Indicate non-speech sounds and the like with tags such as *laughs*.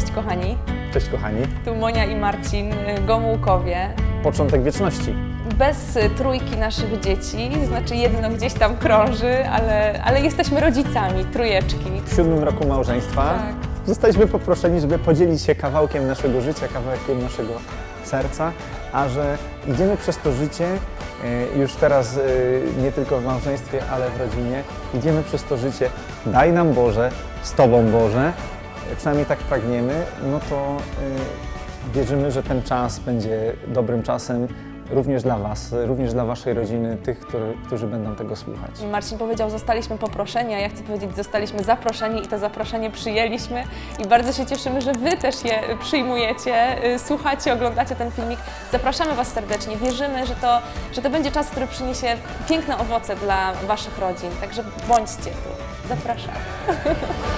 Cześć kochani, Cześć kochani. tu Monia i Marcin, y, Gomułkowie. Początek wieczności. Bez y, trójki naszych dzieci, znaczy jedno gdzieś tam krąży, ale, ale jesteśmy rodzicami, trójeczki. W siódmym roku małżeństwa Tak. zostaliśmy poproszeni, żeby podzielić się kawałkiem naszego życia, kawałkiem naszego serca, a że idziemy przez to życie e, już teraz nie tylko w małżeństwie, ale w rodzinie, idziemy przez to życie. Daj nam Boże, z Tobą Boże, przynajmniej tak pragniemy, no to e, wierzymy, że ten czas będzie dobrym czasem również dla Was, również dla Waszej rodziny, tych, którzy będą tego słuchać. Marcin powiedział, zostaliśmy poproszeni, a ja chcę powiedzieć, zostaliśmy zaproszeni i to zaproszenie przyjęliśmy i bardzo się cieszymy, że Wy też je przyjmujecie, y, słuchacie, oglądacie ten filmik. Zapraszamy Was serdecznie, wierzymy, że to, że to będzie czas, który przyniesie piękne owoce dla Waszych rodzin, także bądźcie tu. Zapraszam. *laughs*